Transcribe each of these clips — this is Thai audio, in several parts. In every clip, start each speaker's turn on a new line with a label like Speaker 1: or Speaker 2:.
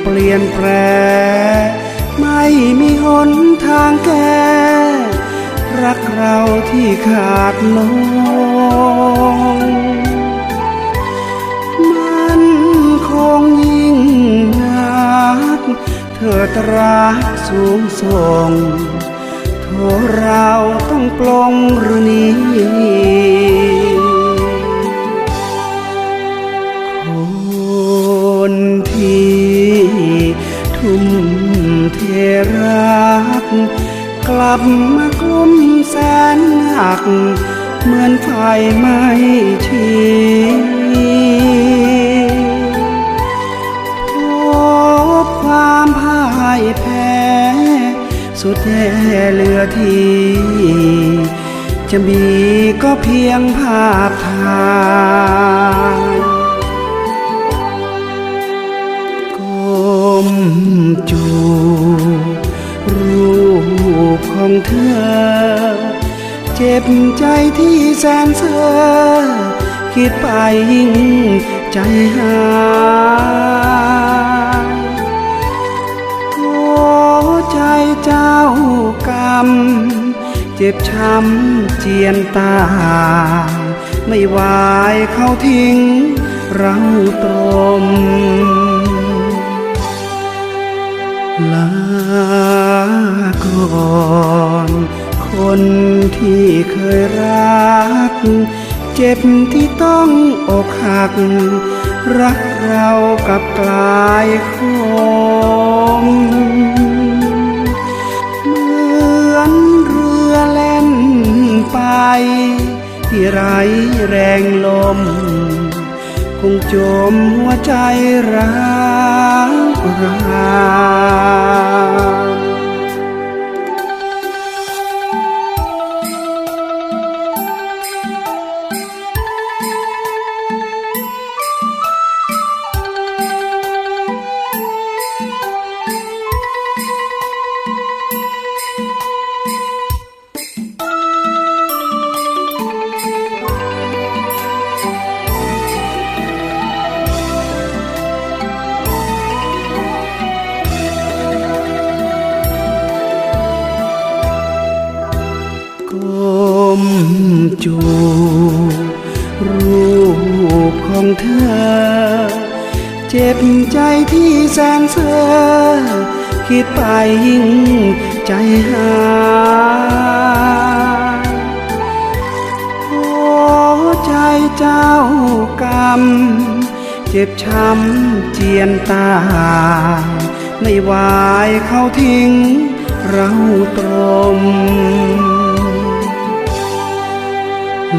Speaker 1: เปลี่ยนแปลไม่มีหนทางแก้รักเราที่ขาดลง มันคงยิ่งนักเธอตรักสูงส่งโทเราต้องปลงหรือนี้ รัก กลับมากลุ้มแสนหนัก เหมือนไฟไหม้ชีพบความพ่ายแพ้ สุดแย่เหลือทีจะมีก็เพียงภาพถ่าย เธอ เจ็บใจที่แสนเซอคิดไปยิ่งใจหายโอ้ใจเจ้ากรรม เจ็บช้ำเจียนตา ไม่วายเขาทิ้งเราตรมลา ก่อนคนที่เคยรัก เจ็บที่ต้องอกหัก รักเรากับกลายคมเหมือนเรือแล่นไป ที่ไรแรงลม คงจมหัวใจร้าวราน มจูรูปของเธอ เจ็บใจที่แสนเซอคิดไปยิ่งใจหายโอ้ใจเจ้ากรรม เจ็บช้ำเจียนตา ไม่วายเขาทิ้งเราตรม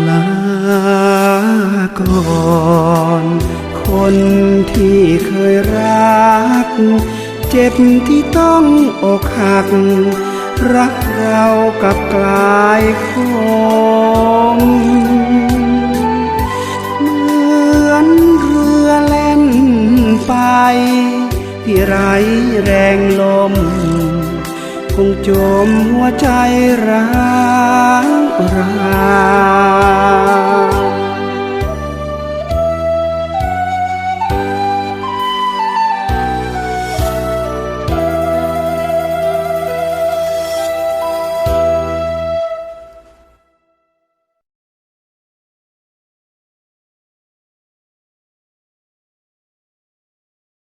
Speaker 1: ลาก่อนคนที่เคยรัก เจ็บที่ต้องอกหัก รักเรากับกลายคมเหมือนเรือแล่นไปที่ไรแรงลม คงจมหัวใจร้าวรา